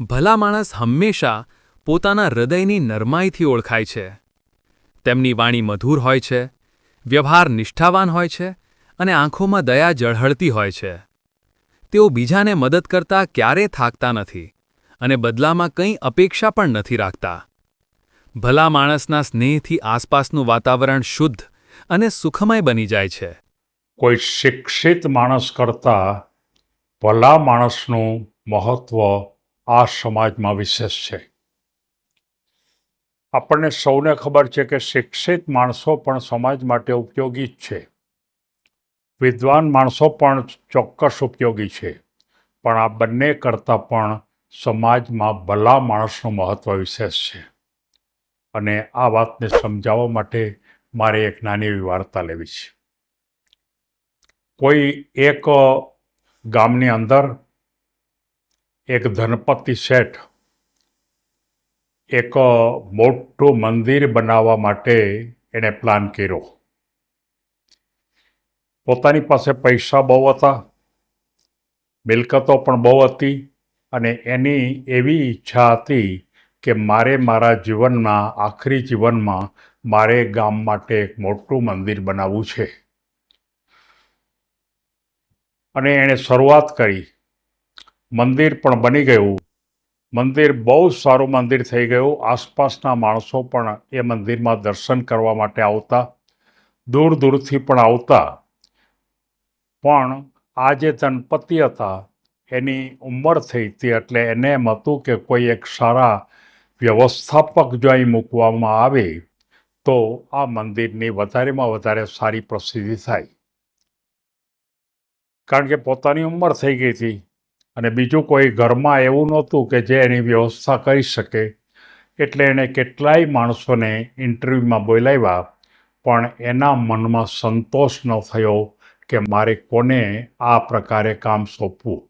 ભલા માણસ હંમેશા પોતાના હૃદયની નરમાઈથી ઓળખાય છે. તેમની વાણી મધુર હોય છે, વ્યવહાર નિષ્ઠાવાન હોય છે અને આંખોમાં દયા ઝળહળતી હોય છે. તેઓ બીજાને મદદ કરતા ક્યારેય થાકતા નથી અને બદલામાં કંઈ અપેક્ષા પણ નથી રાખતા. ભલા માણસના સ્નેહથી આસપાસનું વાતાવરણ શુદ્ધ અને સુખમય બની જાય છે. કોઈ શિક્ષિત માણસ કરતાં ભલા માણસનું મહત્વ આ સમાજમાં વિશેષ છે. આપણને સૌને ખબર છે કે શિક્ષિત માણસો પણ સમાજ માટે ઉપયોગી જ છે. વિદ્વાન માણસો પણ ચોક્કસ ઉપયોગી છે. પણ આ બંને કરતાં પણ સમાજમાં ભલા માણસનું મહત્ત્વ વિશેષ છે. અને આ વાતને સમજાવવા માટે મારે એક નાની એવી વાર્તા લેવી છે. કોઈ એક ગામની અંદર એક ધનપતિ શેઠ, એક મોટું મંદિર બનાવવા માટે એણે પ્લાન કર્યો. પોતાની પાસે પૈસા બહુ હતા, મિલકતો પણ બહુ હતી અને એની એવી ઈચ્છા હતી કે મારે મારા જીવનમાં આખરી જીવનમાં મારે ગામ માટે એક મોટું મંદિર બનાવવું છે. અને એણે શરૂઆત કરી. મંદિર પણ બની ગયું. મંદિર બહુ સારું મંદિર થઈ ગયું. આસપાસના માણસો પણ એ મંદિરમાં દર્શન કરવા માટે આવતા, દૂર દૂરથી પણ આવતા. પણ આ જે ધનપતિ હતા, એની ઉંમર થઈ હતી એટલે એને એમ હતું કે કોઈ એક સારા વ્યવસ્થાપક જો અહીં મૂકવામાં આવે, તો આ મંદિરની વધારેમાં વધારે સારી પ્રસિદ્ધિ થાય. કારણ કે પોતાની ઉંમર થઈ ગઈ હતી. અને બીજું કોઈ ઘરમાં એવું નહોતું કે જે એની વ્યવસ્થા કરી શકે. એટલે એણે કેટલાય માણસોને ઇન્ટરવ્યૂમાં બોલાવ્યા, પણ એના મનમાં સંતોષ ન થયો કે મારે કોને આ પ્રકારે કામ સોંપવું.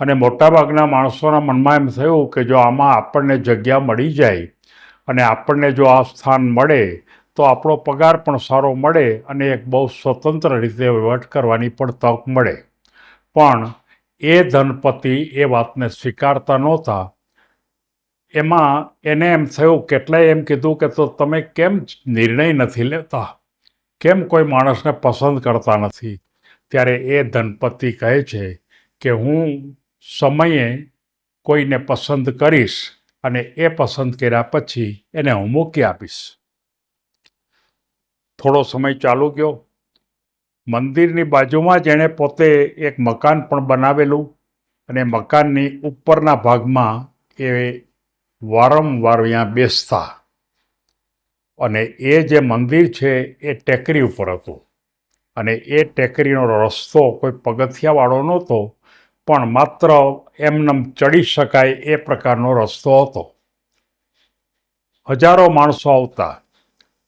અને મોટાભાગના માણસોના મનમાં એમ થયું કે જો આમાં આપણને જગ્યા મળી જાય અને આપણને જો આ સ્થાન મળે, તો આપણો પગાર પણ સારો મળે અને એક બહુ સ્વતંત્ર રીતે વહીવટ કરવાની પણ તક મળે. પણ એ ધનપતિ એ વાતને સ્વીકારતા નહોતા. એમાં એને એમ થયું, કેટલાય એમ કીધું કે તો તમે કેમ નિર્ણય નથી લેતા? કેમ કોઈ માણસને પસંદ કરતા નથી? ત્યારે એ ધનપતિ કહે છે કે, હું સમયે કોઈને પસંદ કરીશ અને એ પસંદ કર્યા પછી એને હું મૂકી આપીશ. થોડો સમય ચાલુ ગયો. મંદિરની બાજુમાં જ એણે પોતે એક મકાન પણ બનાવેલું અને મકાનની ઉપરના ભાગમાં એ વારંવાર અહીંયા બેસતા. અને એ જે મંદિર છે એ ટેકરી ઉપર હતું. અને એ ટેકરીનો રસ્તો કોઈ પગથિયાવાળો નહોતો, પણ માત્ર એમનેમ ચડી શકાય એ પ્રકારનો રસ્તો હતો. હજારો માણસો આવતા,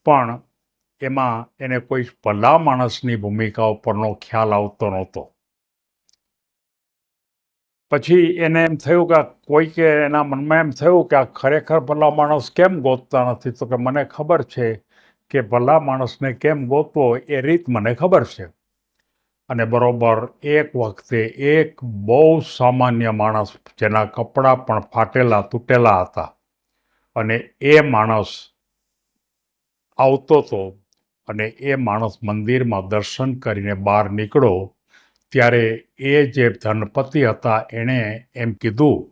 પણ એમાં એને કોઈ ભલા માણસની ભૂમિકા ઉપરનો ખ્યાલ આવતો નહોતો. પછી એને એમ થયું કે કોઈ કે એના મનમાં એમ થયું કે આ ખરેખર ભલા માણસ કેમ ગોતતા નથી? તો કે મને ખબર છે કે ભલા માણસને કેમ ગોતવો એ રીત મને ખબર છે. અને બરોબર એક વખતે એક બહુ સામાન્ય માણસ જેના કપડાં પણ ફાટેલા તૂટેલા હતા. અને એ માણસ આવતો હતો અને એ માણસ મંદિરમાં દર્શન કરીને બહાર નીકળો, ત્યારે એ જે ધનપતિ હતા એણે એમ કીધું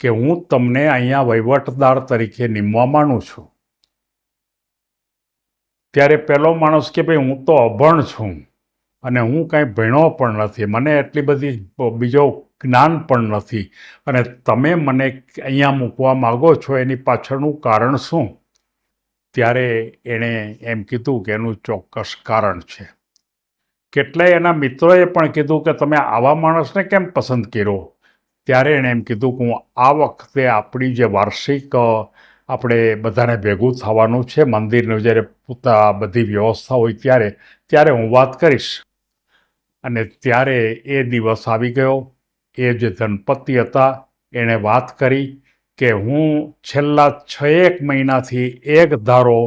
કે હું તમને અહીંયા વહીવટદાર તરીકે નિમવા માનું છું. ત્યારે પહેલો માણસ કે ભાઈ, હું તો અભણ છું અને હું કાંઈ ભણ્યો પણ નથી, મને એટલી બધી બીજો જ્ઞાન પણ નથી અને તમે મને અહીંયા મૂકવા માગો છો, એની પાછળનું કારણ શું? ત્યારે એણે એમ કીધું કે એનું ચોક્કસ કારણ છે. કેટલાય એના મિત્રોએ પણ કીધું કે તમે આવા માણસને કેમ પસંદ કર્યો? ત્યારે એણે એમ કીધું કે હું આ વખતે આપણી જે વાર્ષિક આપણે બધાને ભેગું થવાનું છે, મંદિરનું જ્યારે પોતા બધી વ્યવસ્થા હોય ત્યારે ત્યારે હું વાત કરીશ. અને ત્યારે એ દિવસ આવી ગયો. એ જે ધનપતિ હતા, એણે વાત કરી કે હું છેલ્લા છ એક મહિનાથી એક ધારો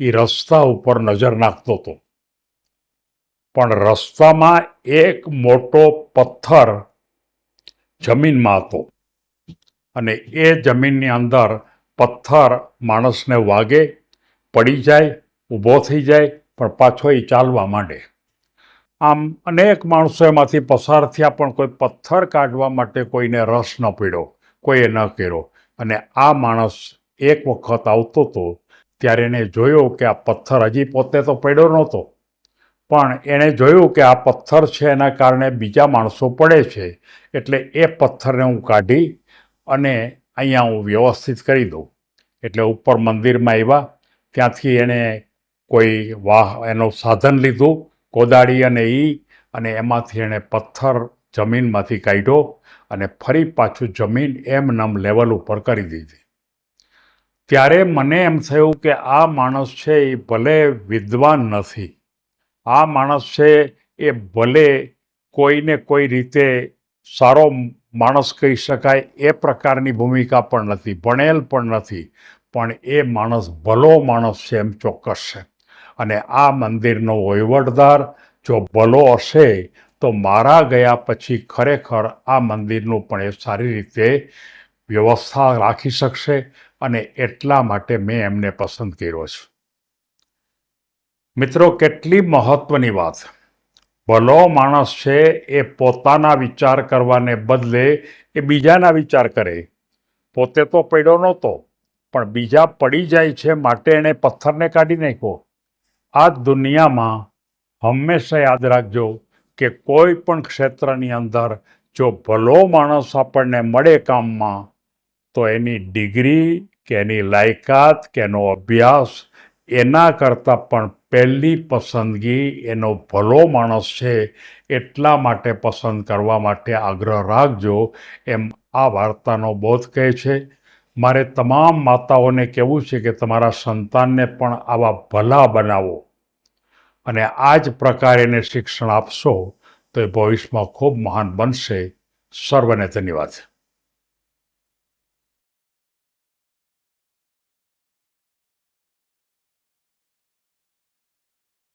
એ રસ્તા ઉપર નજર નાખતો હતો. પણ રસ્તામાં એક મોટો પથ્થર જમીનમાં હતો અને એ જમીનની અંદર પથ્થર માણસને વાગે, પડી જાય, ઊભો થઈ જાય, પણ પાછો એ ચાલવા માંડે. આમ અનેક માણસો એમાંથી પસાર થયા પણ કોઈ પથ્થર કાઢવા માટે કોઈને રસ ન પડ્યો, કોઈએ ન કર્યો. અને આ માણસ એક વખત આવતો હતો ત્યારે એણે જોયો કે આ પથ્થર હજી પોતે તો પડ્યો નહોતો. પણ એણે જોયું કે આ પથ્થર છે એના કારણે બીજા માણસો પડે છે, એટલે એ પથ્થરને હું કાઢી અને અહીંયા હું વ્યવસ્થિત કરી દઉં. એટલે ઉપર મંદિરમાં આવ્યા. ત્યાંથી એણે કોઈ વાહ, એનું સાધન લીધું, કોદાળી અને ઈ, અને એમાંથી એણે પથ્થર જમીનમાંથી કાઢ્યો અને ફરી પાછું જમીન એમ નમ લેવલ ઉપર કરી દીધી. ત્યારે મને એમ થયું કે આ માણસ છે એ ભલે વિદ્વાન નથી. આ માણસ છે એ ભલે કોઈને કોઈ રીતે સારો માણસ કહી શકાય એ પ્રકારની ભૂમિકા પણ નથી, ભણેલ પણ નથી, પણ એ માણસ ભલો માણસ છે એમ ચોક્કસ છે. અને આ મંદિરનો વહીવટદાર જો ભલો હશે તો મારા ગયા પછી ખરેખર આ મંદિરનું પણ એ સારી રીતે વ્યવસ્થા રાખી શકશે અને એટલા માટે મેં એમને પસંદ કર્યો છે. મિત્રો, કેટલી મહત્વની વાત. ભલો માણસ છે એ પોતાના વિચાર કરવાને બદલે એ બીજાના વિચાર કરે. પોતે તો પડ્યો નહોતો, પણ બીજા પડી જાય છે માટે એણે પથ્થરને કાઢી નાખ્યો. આ દુનિયામાં હંમેશા યાદ રાખજો કે કોઈ પણ ક્ષેત્રની અંદર જો ભલો માણસ આપણને મળે કામમાં, તો એની ડિગ્રી, કે એની લાયકાત, કે એનો અભ્યાસ, એના કરતાં પણ પહેલી પસંદગી એનો ભલો માણસ છે એટલા માટે પસંદ કરવા માટે આગ્રહ રાખજો. એમ આ વાર્તાનો બોધ કહે છે. મારે તમામ માતાઓને કહેવું છે કે તમારા સંતાનને પણ આવા ભલા બનાવો. અને આ જ પ્રકારે એને શિક્ષણ આપશો તો એ ભવિષ્યમાં ખૂબ મહાન બનશે. સર્વને ધન્યવાદ.